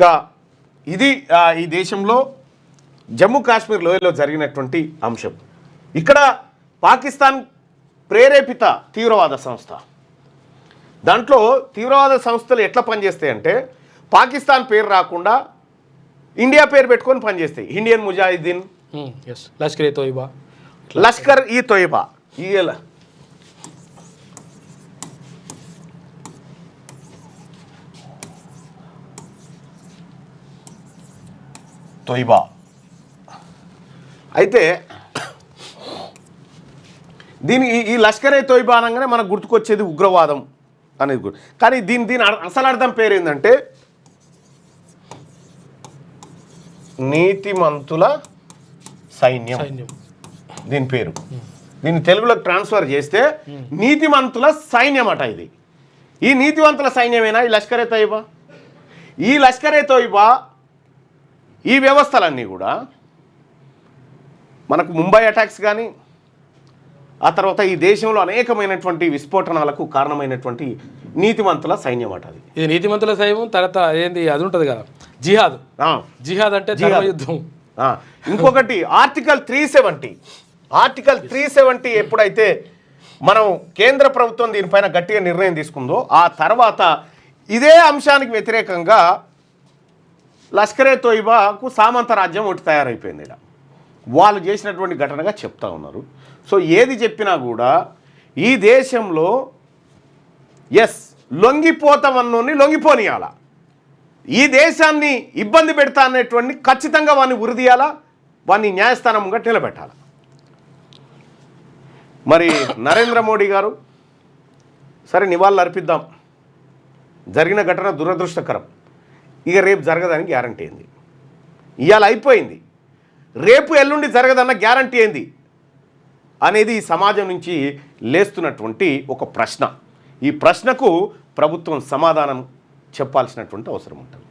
ఇక ఇది ఈ దేశంలో జమ్మూ కాశ్మీర్ లోయలో జరిగినటువంటి అంశం. ఇక్కడ పాకిస్తాన్ ప్రేరేపిత తీవ్రవాద సంస్థ. దాంట్లో తీవ్రవాద సంస్థలు ఎట్లా పనిచేస్తాయి అంటే పాకిస్తాన్ పేరు రాకుండా ఇండియా పేరు పెట్టుకొని పనిచేస్తాయి. Indian Mujahideen Lashkar E Taiba Lashkar E Taiba ఈ తొయబా అయితే దీని ఈ- ఈ లష్కర్ ఏ తోయిబా అనగానే మనకు గుర్తుకొచ్చేది ఉగ్రవాదం అనేది కానీ దీని దీని అసలు అర్థం పేరు ఏంటంటే నీతిమంతుల సైన్యం. సైన్యం. దీని పేరు. దీన్ని తెలుగులోకి ట్రాన్స్ఫర్ చేస్తే నీతిమంతుల సైన్యం అట ఇది. ఈ నీతివంతుల సైన్యమేనా ఈ లష్కరే తోయిబా ఈ లష్కరే తోయిబా ఈ వ్యవస్థలన్నీ కూడా మనకు ముంబై అటాక్స్ కానీ ఆ తర్వాత ఈ దేశంలో అనేకమైనటువంటి విస్ఫోటనాలకు కారణమైనటువంటి నీతివంతుల సైన్యం అట అది. ఇది నీతిమంతుల సైవం తర్వాత ఏంది అది ఉంటుంది కదా జిహాద్. జిహాద్ అంటే యుద్ధం ఇంకొకటి article three seventy. Article three seventy ఎప్పుడైతే మనం కేంద్ర ప్రభుత్వం దీనిపైన గట్టిగా నిర్ణయం తీసుకుందో ఆ తర్వాత ఇదే అంశానికి వ్యతిరేకంగా లష్కరే తోయిబాకు సామంత రాజ్యం ఒకటి తయారైపోయింది ఇలా వాళ్ళు చేసినటువంటి ఘటనగా చెప్తా ఉన్నారు. సో ఏది చెప్పినా కూడా ఈ దేశంలో ఎస్ లొంగిపోతామన్నోని లొంగిపోనియాల. ఈ దేశాన్ని ఇబ్బంది పెడతా అనేటువంటి ఖచ్చితంగా వాడిని ఉరిదీయాలా వాడిని న్యాయస్థానంగా నిలబెట్టాల నిలబెట్టాలి? మరి నరేంద్ర మోడీ గారు సరే నివాళులు అర్పిద్దాం జరిగిన ఘటన దురదృష్టకరం. ఇక రేపు జరగదని గ్యారంటీ ఏంది ఇవాళ అయిపోయింది. రేపు ఎల్లుండి జరగదన్న గ్యారంటీ ఏంది అనేది ఈ సమాజం నుంచి లేస్తున్నటువంటి ఒక ప్రశ్న. ఈ ప్రశ్నకు ప్రభుత్వం సమాధానం చెప్పాల్సినటువంటి అవసరం ఉంటుంది.